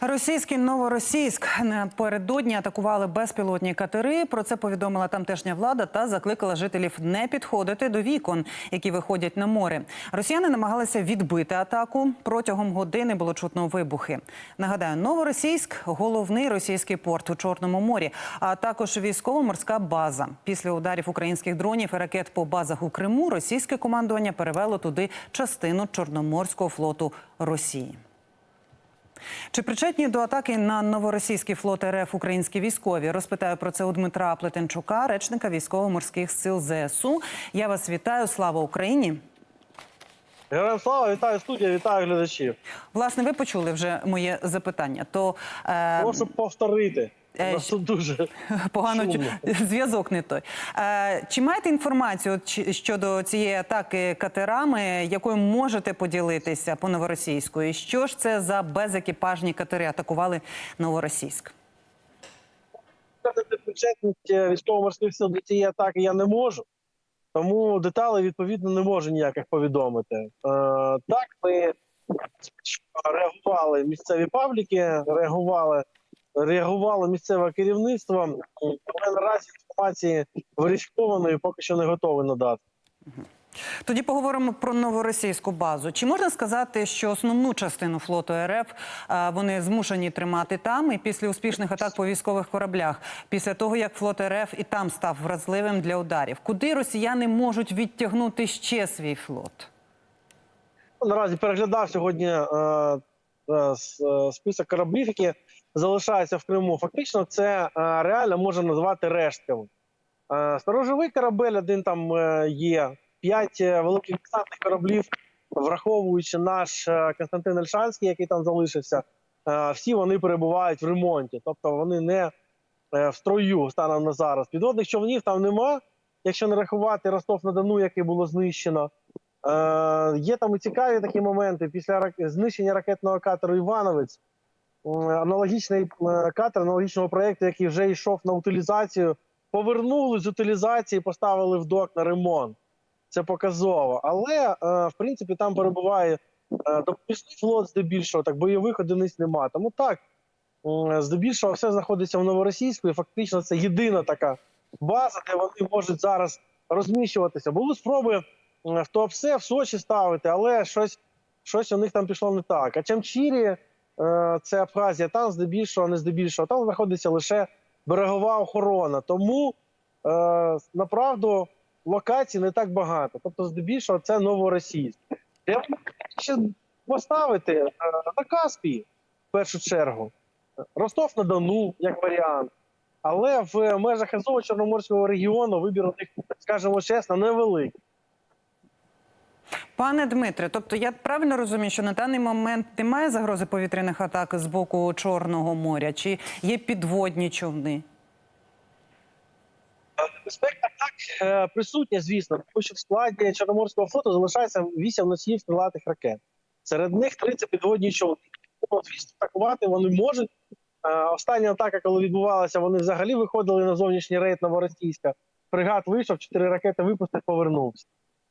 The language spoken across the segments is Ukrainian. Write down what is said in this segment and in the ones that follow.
Російський новоросійськ напередодні атакували безпілотні катери. Про це повідомила тамтешня влада та закликала жителів не підходити до вікон, які виходять на море. Росіяни намагалися відбити атаку. Протягом години було чутно вибухи. Нагадаю, новоросійськ головний російський порт у Чорному морі, а також військово-морська база. Після ударів українських дронів і ракет по базах у Криму російське командування перевело туди частину Чорноморського флоту Росії. Чи причетні до атаки на новоросійський флот РФ українські військові? Розпитаю про це у Дмитра Плетенчука, речника військово-морських сил ЗСУ. Я вас вітаю. Слава Україні! Героям слава, вітаю студія, вітаю глядачів. Власне, ви почули вже моє запитання. То е, Прошу повторити. Е, тут дуже погано зв'язок не той. Е, чи маєте інформацію от щодо цієї атаки катерами, якою можете поділитися по новоросійську? І Що ж це за безекіпажні катери атакували новоросійськ? Причетність е, військово-морських сил до цієї атаки я не можу, тому деталей відповідно не можу ніяких повідомити. Е, так, ми реагували місцеві пабліки, реагували, реагувало місцеве керівництво, але наразі інформації верифікованої поки що не готові надати. Тоді поговоримо про новоросійську базу. Чи можна сказати, що основну частину флоту РФ е, вони змушені тримати там і після успішних атак по військових кораблях, після того як флот РФ і там став вразливим для ударів, куди росіяни можуть відтягнути ще свій флот? Наразі переглядав сьогодні е, е, е, список кораблів, які залишаються в Криму. Фактично, це е, реально можна назвати рештками. Е, сторожовий корабель один там е, є, п'ять великих десантних кораблів, враховуючи наш Константин Ельшанський, який там залишився. всі вони перебувають в ремонті, тобто вони не в строю станом на зараз. Підводних човнів там нема, якщо не рахувати Ростов на Дону, який було знищено. Є там і цікаві такі моменти. Після знищення ракетного катеру Івановець, аналогічний катер аналогічного проєкту, який вже йшов на утилізацію, повернули з утилізації, поставили в док на ремонт. Це показово. Але, е, в принципі, там перебуває е, допоміжний флот здебільшого, так бойових одиниць нема. Тому так, здебільшого все знаходиться в Новоросійську, і фактично це єдина така база, де вони можуть зараз розміщуватися. Були спроби в Туапсе, в Сочі ставити, але щось, щось у них там пішло не так. А Чамчірі, це Абхазія, там здебільшого, не здебільшого, там знаходиться лише берегова охорона. Тому е, направду локацій не так багато. Тобто, здебільшого, це новоросійськ. Де ще поставити е, на Каспії, в першу чергу. Ростов на Дону, як варіант. Але в межах Азово-Чорноморського регіону вибір у них, скажімо чесно, невеликий. Пане Дмитре, тобто я правильно розумію, що на даний момент немає загрози повітряних атак з боку Чорного моря? Чи є підводні човни? Небезпека так е, присутня, звісно, тому що в складі Чорноморського флоту залишається 8 носіїв крилатих ракет. Серед них 30 підводні човни. Звісно, атакувати вони можуть. Е, Остання атака, коли відбувалася, вони взагалі виходили на зовнішній рейд Новоросійська. Фрегат вийшов, 4 ракети випустив, повернувся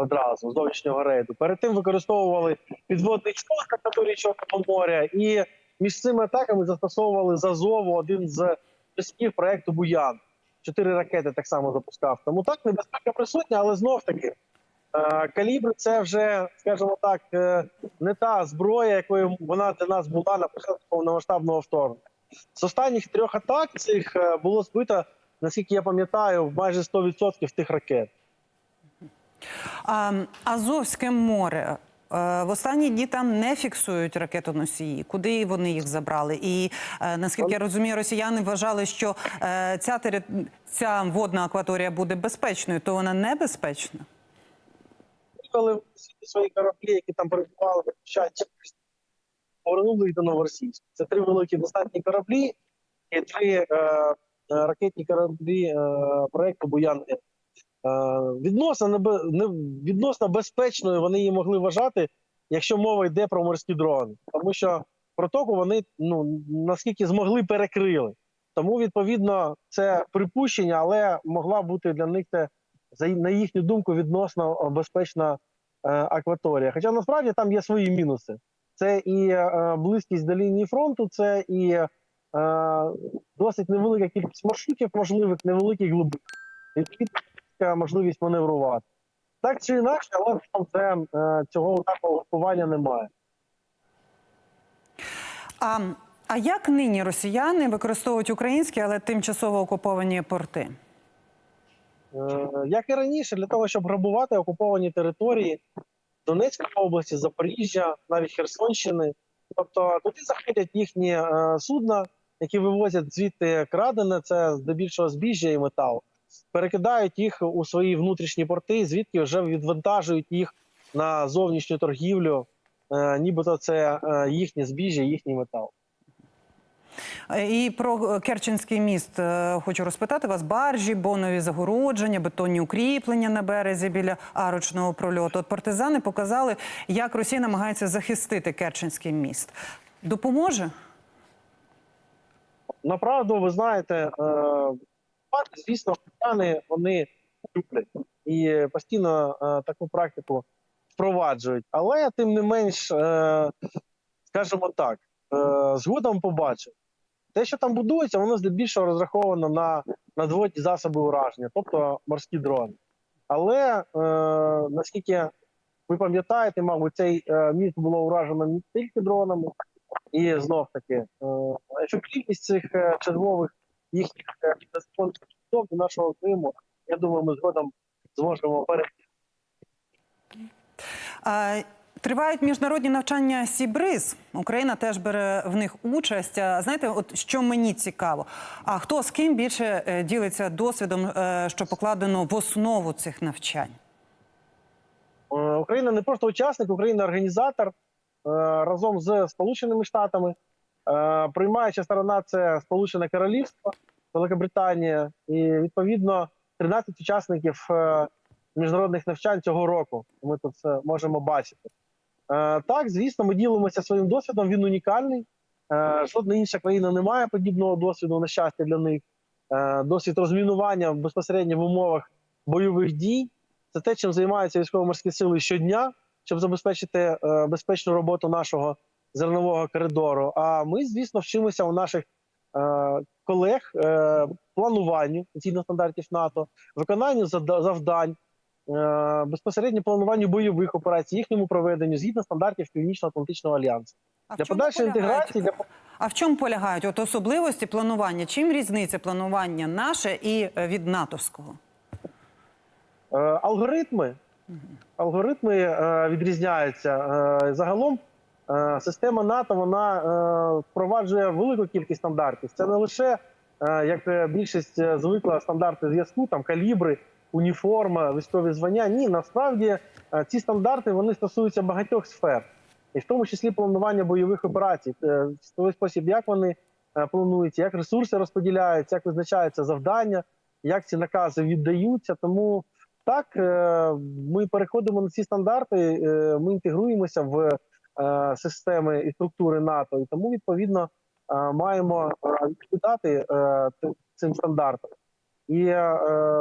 одразу з зовнішнього рейду. Перед тим використовували підводний човен категорії Чорного моря, і між цими атаками застосовували з Азову один з носіїв проекту Буян чотири ракети так само запускав. Тому так небезпека присутня, але знов таки е, калібр це вже, скажімо так, е, не та зброя, якою вона для нас була на початку повномасштабного вторгнення. З останніх трьох атак цих е, було збито, наскільки я пам'ятаю, майже 100% тих ракет. Азовське море. е, В останні дні там не фіксують ракетоносії. Куди вони їх забрали? І е, наскільки я розумію, росіяни вважали, що е, ця тери... ця водна акваторія буде безпечною, то вона небезпечна. Коли всі свої кораблі, які там перебували, повернули їх до Новоросійська. Це три великі десантні кораблі і три е, ракетні кораблі е, проекту Буян. Е, відносно, не, відносно безпечною вони її могли вважати, якщо мова йде про морські дрони. Тому що протоку вони ну наскільки змогли перекрили. Тому, відповідно, це припущення, але могла бути для них це на їхню думку відносно безпечна е, акваторія. Хоча насправді там є свої мінуси. це і е, близькість до лінії фронту, це і е, досить невелика кількість маршрутів, можливих невеликих глибин, можливість маневрувати. Так чи інакше, але це е, цього такого групування немає. А, а як нині росіяни використовують українські, але тимчасово окуповані порти? Е, Як і раніше, для того, щоб грабувати окуповані території Донецької області, Запоріжжя, навіть Херсонщини. Тобто туди заходять їхні е, судна, які вивозять звідти крадене, це здебільшого збіжжя і метал, перекидають їх у свої внутрішні порти, звідки вже відвантажують їх на зовнішню торгівлю, е, нібито це е, їхнє збіжжя, їхній метал. І про Керченський міст е, хочу розпитати вас: баржі, бонові загородження, бетонні укріплення на березі біля арочного прольоту. От партизани показали, як Росія намагається захистити Керченський міст. Допоможе? Направду, ви знаєте, звісно, вони люблять і постійно е, таку практику впроваджують. Але тим не менш, е, скажімо так, е, згодом побачимо. Те, що там будується, воно здебільшого розраховано на надводні засоби ураження, тобто морські дрони. Але е, наскільки ви пам'ятаєте, мабуть, цей е, міст було уражено не тільки дронами, і знов таки, е, ефективність цих е, чергових їхніх е, до нашого Криму, я думаю, ми згодом зможемо перейти. Тривають міжнародні навчання Сібриз. Україна теж бере в них участь. Знаєте, от що мені цікаво, а хто з ким більше е, ділиться досвідом, е, що покладено в основу цих навчань? Україна не просто учасник, Україна організатор разом з Сполученими Штатами. Е, Приймаюча сторона це Сполучене Королівство, Великобританія, і відповідно 13 учасників е, міжнародних навчань цього року. Ми тут це можемо бачити. Е, Так, звісно, ми ділимося своїм досвідом. Він унікальний. Жодна інша країна не має подібного досвіду, на щастя, для них. Досвід розмінування безпосередньо в умовах бойових дій. Це те, чим займаються військово-морські сили щодня, щоб забезпечити безпечну роботу нашого зернового коридору. А ми, звісно, вчимося у наших е, колег е, плануванню згідно стандартів НАТО, виконанню завдань, е, безпосередньо плануванню бойових операцій, їхньому проведенню згідно стандартів Північно-Атлантичного альянсу. А Для подальшої інтеграції для А в чому полягають от особливості планування? Чим різниця планування наше і е, від натовського? Е, Алгоритми, алгоритми відрізняються. Загалом система НАТО вона е, впроваджує велику кількість стандартів. Це не лише е, як е, більшість е, звикла стандарти зв'язку, там калібри, уніформа, військові звання. Ні, насправді е, ці стандарти вони стосуються багатьох сфер, і в тому числі планування бойових операцій. Е, В той спосіб, як вони е, плануються, як ресурси розподіляються, як визначаються завдання, як ці накази віддаються. Тому так, е, ми переходимо на ці стандарти, е, ми інтегруємося в е, системи і структури НАТО, і тому відповідно е, маємо е, відповідати е, цим- стандартам. І е,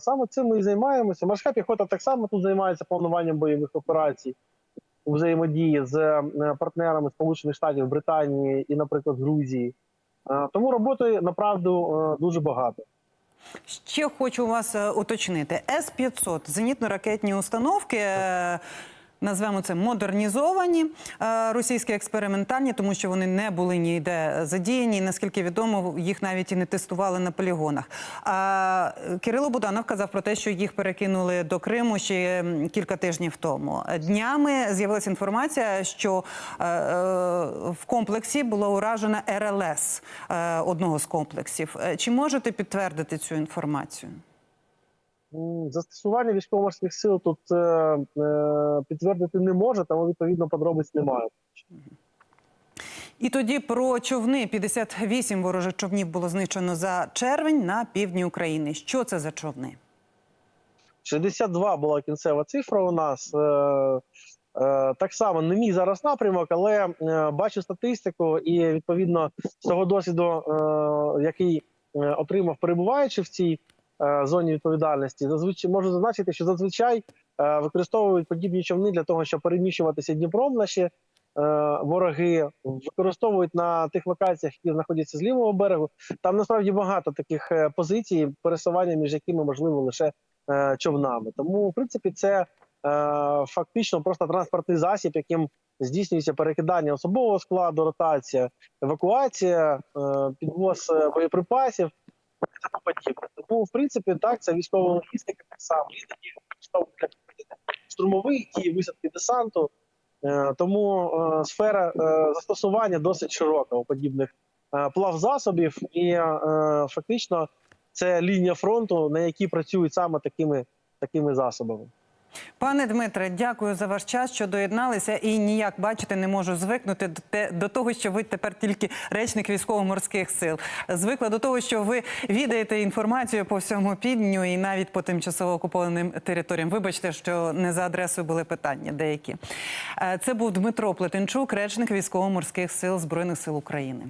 саме цим ми і займаємося. Морська піхота так само тут займається плануванням бойових операцій у взаємодії з е, партнерами Сполучених Штатів, Британії і, наприклад, Грузії. Е, Тому роботи направду е, дуже багато. Ще хочу вас е, уточнити: С-500 зенітно-ракетні установки. е, Назвемо це модернізовані е, російські експериментальні, тому що вони не були ніде задіяні. Наскільки відомо, їх навіть і не тестували на полігонах. А е, Кирило Буданов казав про те, що їх перекинули до Криму ще кілька тижнів тому. Днями з'явилася інформація, що е, в комплексі було уражено РЛС одного з комплексів. Чи можете підтвердити цю інформацію? Застосування військово-морських сил тут е, е, підтвердити не може, тому відповідно подробиць немає. І тоді про човни 58 ворожих човнів було знищено за червень на півдні України. Що це за човни? 62 була кінцева цифра у нас. Е, е, так само не мій зараз напрямок, але е, бачу статистику, і відповідно з того досвіду, е, який е, отримав перебуваючи в цій зоні відповідальності, зазвичай можу зазначити, що зазвичай е, використовують подібні човни для того, щоб переміщуватися Дніпром наші вороги використовують на тих локаціях, які знаходяться з лівого берегу. Там насправді багато таких е, позицій, пересування між якими можливо лише е, човнами. Тому, в принципі, це е, фактично просто транспортний засіб, яким здійснюється перекидання особового складу, ротація, евакуація, е, підвоз е, боєприпасів подібне. Тому, в принципі, так, це військова логістика так само. Іноді використовують для штурмових і висадки десанту. Е, Тому е, сфера е, застосування досить широка у подібних плавзасобів, і фактично це лінія фронту, на якій працюють саме такими, такими засобами. Пане Дмитре, дякую за ваш час, що доєдналися. І ніяк бачите, не можу звикнути до, того, що ви тепер тільки речник військово-морських сил. Звикла до того, що ви відаєте інформацію по всьому півдню і навіть по тимчасово окупованим територіям. Вибачте, що не за адресою були питання деякі. Е, Це був Дмитро Плетенчук, речник військово-морських сил збройних сил України.